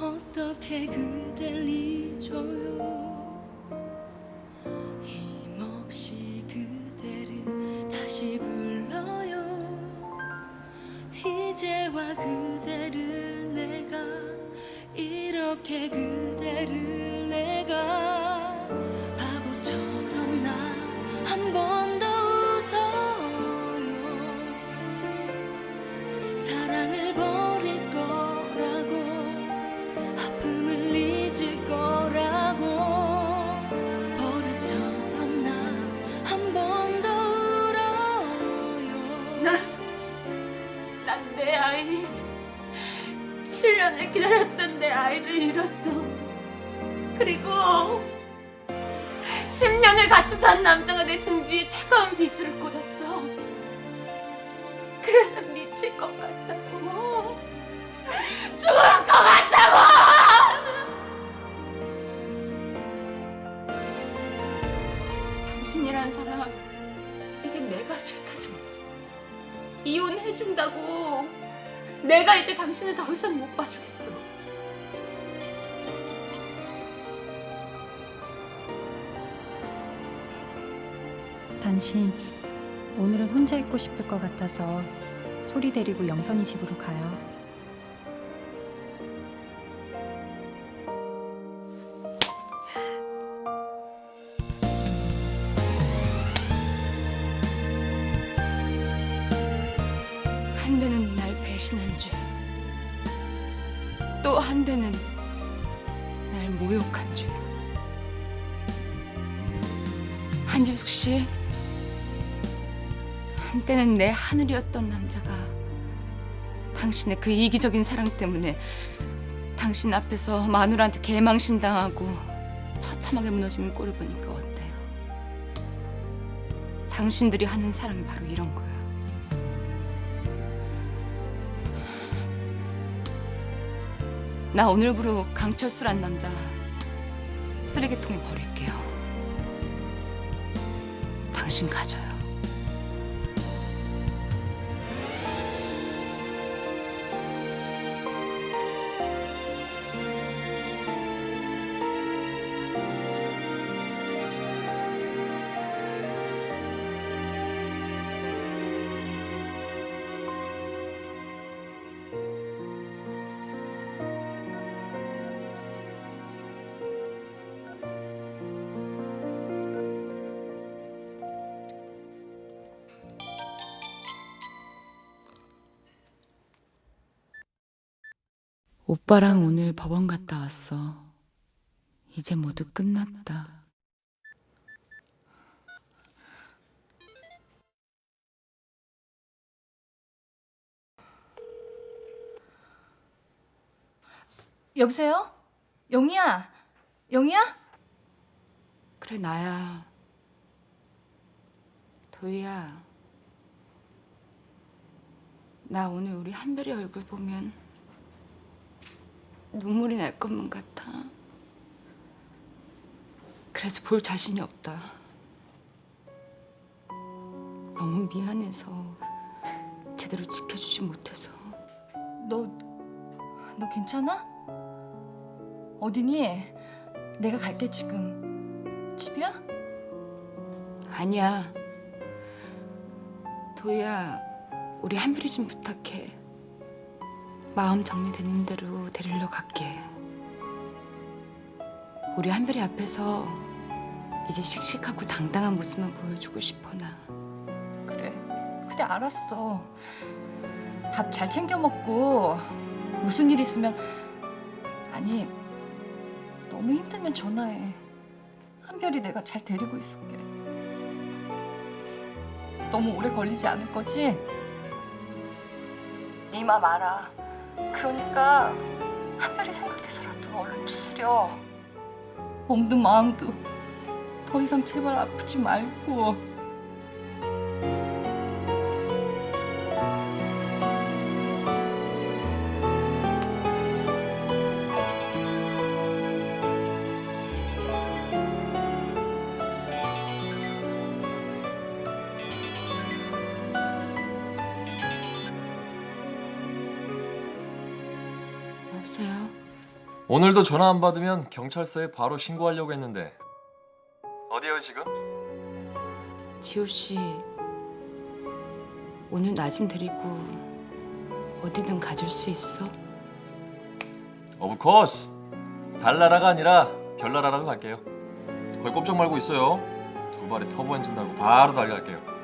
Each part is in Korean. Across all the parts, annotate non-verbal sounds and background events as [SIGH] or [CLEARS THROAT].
어떻게 그댈 잊어요? 같이 산 남자가 내 등 뒤에 차가운 비수를 꽂았어. 그래서 미칠 것 같다고. 죽을 것 같다고! 당신이란 사람 이제 내가 싫다죠 이혼해준다고. 내가 이제 당신을 더 이상 못 봐주겠어 당신 오늘은 혼자 있고 싶을 것 같아서 소리 데리고 영선이 집으로 가요. 한 대는 날 배신한 죄. 또 한 대는 날 모욕한 죄. 한지숙 씨, 한때는 내 하늘이었던 남자가 당신의 그 이기적인 사랑 때문에 당신 앞에서 마누라한테 개망신당하고 처참하게 무너지는 꼴을 보니까 어때요? 당신들이 하는 사랑이 바로 이런 거야. 나 오늘부로 강철수란 남자 쓰레기통에 버릴게요. 당신 가져요. 오빠랑 오늘 법원 갔다 왔어. 이제 모두 끝났다. 여보세요? 영희야? 영희야? 그래 나야. 도희야. 나 오늘 우리 한별이 얼굴 보면 눈물이 날 것만 같아. 그래서 볼 자신이 없다. 너무 미안해서 제대로 지켜주지 못해서. 너, 너 괜찮아? 어디니? 내가 갈게 지금. 집이야? 아니야. 도희야, 우리 한별이 좀 부탁해. 마음 정리되는 대로 데리러 갈게. 우리 한별이 앞에서 이제 씩씩하고 당당한 모습만 보여주고 싶어 나. 그래. 그래 알았어. 밥 잘 챙겨 먹고 무슨 일 있으면 아니 너무 힘들면 전화해. 한별이 내가 잘 데리고 있을게. 너무 오래 걸리지 않을 거지? 네 맘 알아. 그러니까 한별이 생각해서라도 얼른 추스려. 몸도 마음도 더 이상 제발 아프지 말고. 여보세요? 오늘도 전화 안 받으면 경찰서에 바로 신고하려고 했는데 어디에요 지금? 지호 씨 오늘 나 좀 데리고 어디든 가줄 수 있어? 오브 코스 달나라가 아니라 별나라라도 갈게요 거기 꼼짝 말고 있어요 두 발에 터보 엔진 달고 바로 달려갈게요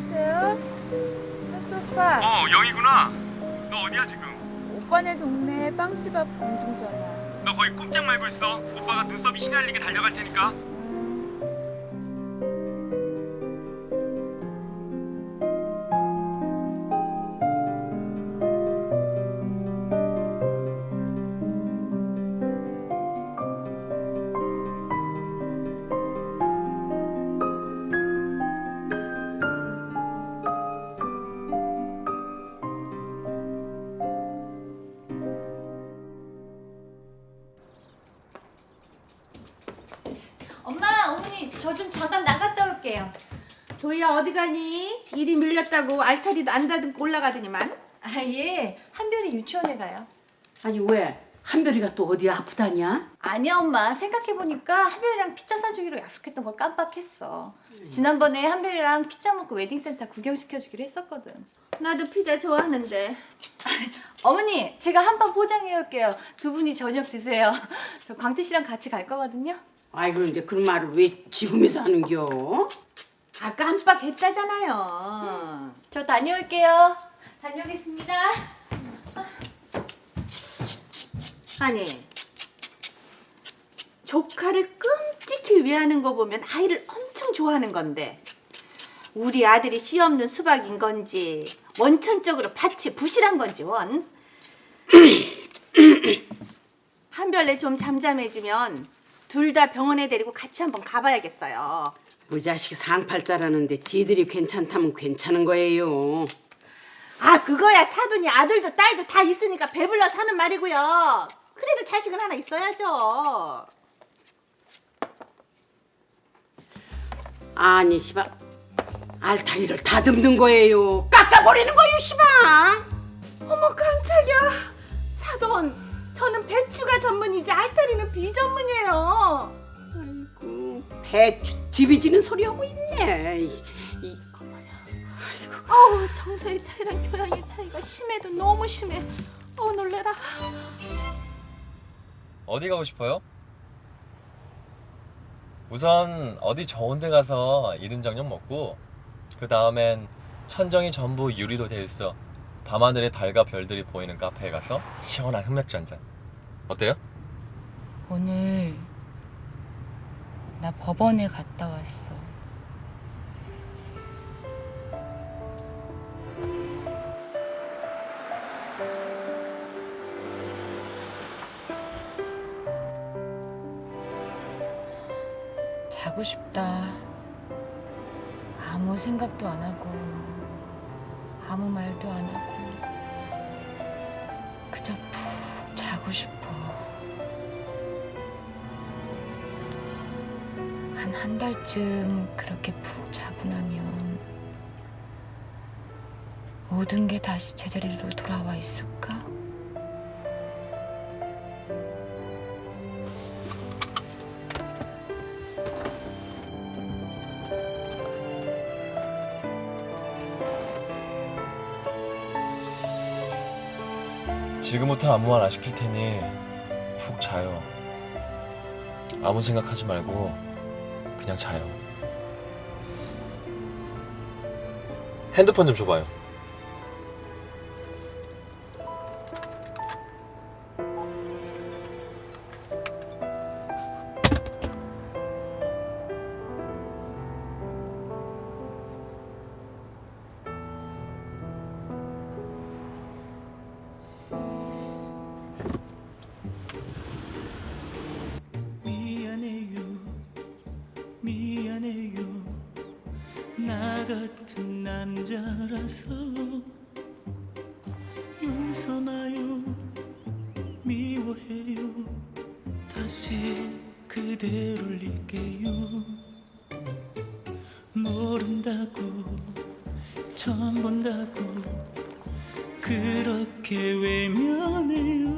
여보세요? 철수 오빠 어 영희구나. 너 어디야 지금? 오빠네 동네 빵집 앞 공중 전화. 너 거기 꼼짝 말고 있어. 오빠가 눈썹이 시날리게 달려갈 테니까 도희야 어디 가니? 일이 밀렸다고 알타리도 안 다듬고 올라가더니만 아, 예. 한별이 유치원에 가요. 아니 왜? 한별이가 또 어디 아프다냐? 아니야, 엄마. 생각해보니까 한별이랑 피자 사주기로 약속했던 걸 깜빡했어. 지난번에 한별이랑 피자 먹고 웨딩센터 구경시켜주기로 했었거든. 나도 피자 좋아하는데 [LAUGHS] 어머니, 제가 한 판 포장해올게요. 두 분이 저녁 드세요. [LAUGHS] 저 광태 씨랑 같이 갈 거거든요. 아이 그런데 그런 말을 왜 지금에서 하는겨? 아까 깜빡 했다잖아요 저 다녀올게요. 다녀오겠습니다. 아니 조카를 끔찍히 위하는 거 보면 아이를 엄청 좋아하는 건데 우리 아들이 씨 없는 수박인 건지 원천적으로 밭이 부실한 건지 원 [CLEARS THROAT] 한별내 좀 잠잠해지면 둘 다 병원에 데리고 같이 한번 가봐야겠어요 우리 자식 상팔자라는데 지들이 괜찮다면 괜찮은 거예요. 아 그거야 사돈이 아들도 딸도 다 있으니까 배불러 사는 말이고요. 그래도 자식은 하나 있어야죠. 아니 시방 알타리를 다듬는 거예요. 깎아버리는 거예요 시방. 어머 깜짝이야. 사돈 저는 배추가 전문이지 알타리는 비전문이에요. 배추 뒤비지는 소리 하고 있네. 이, 이, 어우 정서의 차이랑 교양의 차이가 심해도 너무 심해. 어 놀래라. 어디 가고 싶어요? 우선 어디 좋은 데 가서 이른 저녁 먹고 그 다음엔 천정이 전부 유리로 돼 있어 밤하늘에 달과 별들이 보이는 카페에 가서 시원한 흑맥주 한 잔 어때요? 오늘 나 법원에 갔다 왔어. 자고 싶다. 아무 생각도 안 하고 아무 말도 안 하고 그저 푹 자고 싶어. 한한 달쯤 그렇게 푹 자고 나면 모든 게 다시 제자리로 돌아와 있을까? 지금부터 아무 말 안 시킬 테니 푹 자요 아무 생각하지 말고 그냥 자요. 핸드폰 좀 줘봐요 같은 남자라서 벗어나요? 미워해요? 다시 그대를 잊게요? 모른다고 처음 본다고 그렇게 외면해요?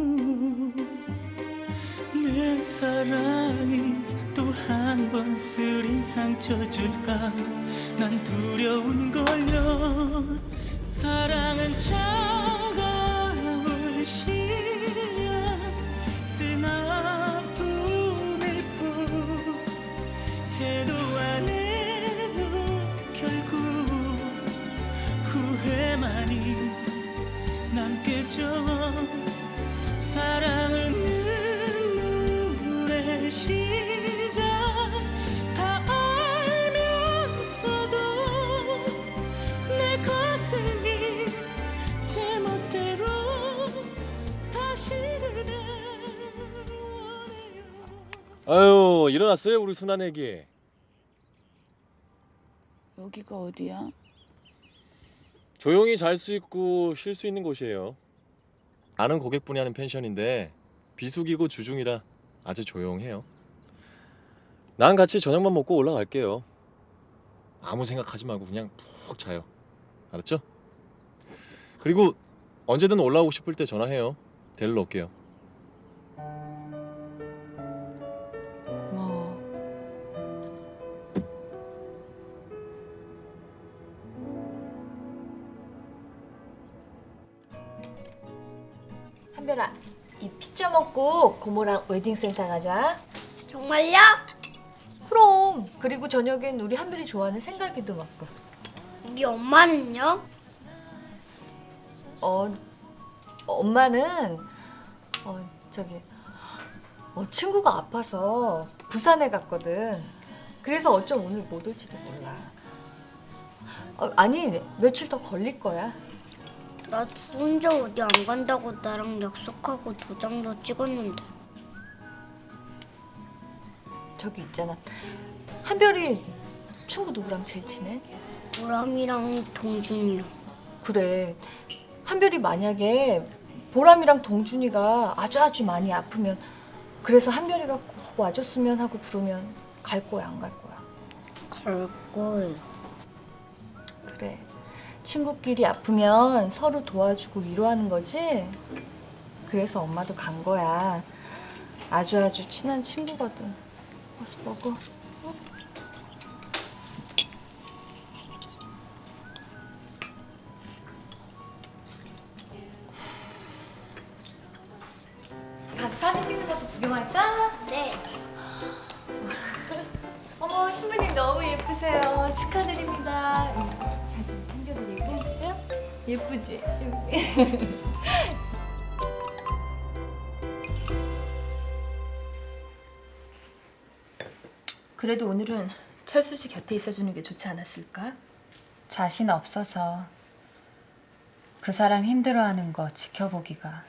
내 사랑이 또 한 번 쓰린 상처 줄까 난 두려운 걸요. 사랑은 차 일어났어요 우리 순한 애기. 여기가 어디야? 조용히 잘 수 있고 쉴 수 있는 곳이에요. 아는 고객분이 하는 펜션인데 비수기고 주중이라 아주 조용해요. 난 같이 저녁만 먹고 올라갈게요. 아무 생각하지 말고 그냥 푹 자요. 알았죠? 그리고 언제든 올라오고 싶을 때 전화해요. 데리러 올게요. 한별아, 이 피자 먹고 고모랑 웨딩센터 가자. 정말요? 그럼. 그리고 저녁엔 우리 한별이 좋아하는 생갈비도 먹고. 우리 엄마는요? 어, 엄마는 어 저기 어, 친구가 아파서 부산에 갔거든. 그래서 어쩜 오늘 못 올지도 몰라. 어, 아니 며칠 더 걸릴 거야. 나 혼자 어디 안 간다고 나랑 약속하고 도장도 찍었는데 저기 있잖아. 한별이 친구 누구랑 제일 친해? 보람이랑 동준이요. 그래. 한별이 만약에 보람이랑 동준이가 아주 아주 많이 아프면 그래서 한별이가 꼭 와줬으면 하고 부르면 갈 거야 안 갈 거야? 갈 거예요. 그래. 친구끼리 아프면 서로 도와주고 위로하는 거지? 그래서 엄마도 간 거야. 아주 아주 친한 친구거든. 어서 먹어. 가서 사진 찍는 것도 구경할까? 네. [LAUGHS] 어머 신부님 너무 예쁘세요. 축하드립니다. 잘 좀 챙겨드리고 응? 예쁘지? [LAUGHS] 그래도 오늘은 철수 씨 곁에 있어주는 게 좋지 않았을까? 자신 없어서 그 사람 힘들어하는 거 지켜보기가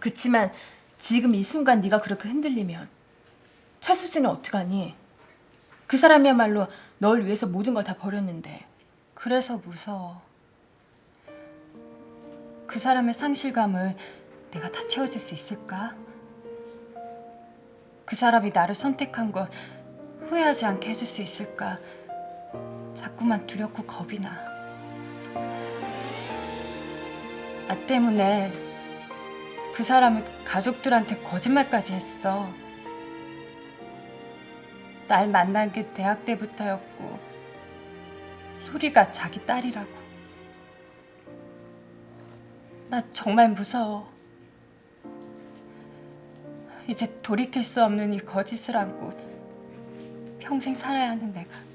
그치만 지금 이 순간 네가 그렇게 흔들리면 철수 씨는 어떡하니? 그 사람이야말로 널 위해서 모든 걸 다 버렸는데 그래서 무서워. 그 사람의 상실감을 내가 다 채워줄 수 있을까? 그 사람이 나를 선택한 걸 후회하지 않게 해줄 수 있을까? 자꾸만 두렵고 겁이 나. 나 때문에 그 사람은 가족들한테 거짓말까지 했어. 날 만난 게 대학 때부터였고, 소리가 자기 딸이라고. 나 정말 무서워. 이제 돌이킬 수 없는 이 거짓을 안고 평생 살아야 하는 내가.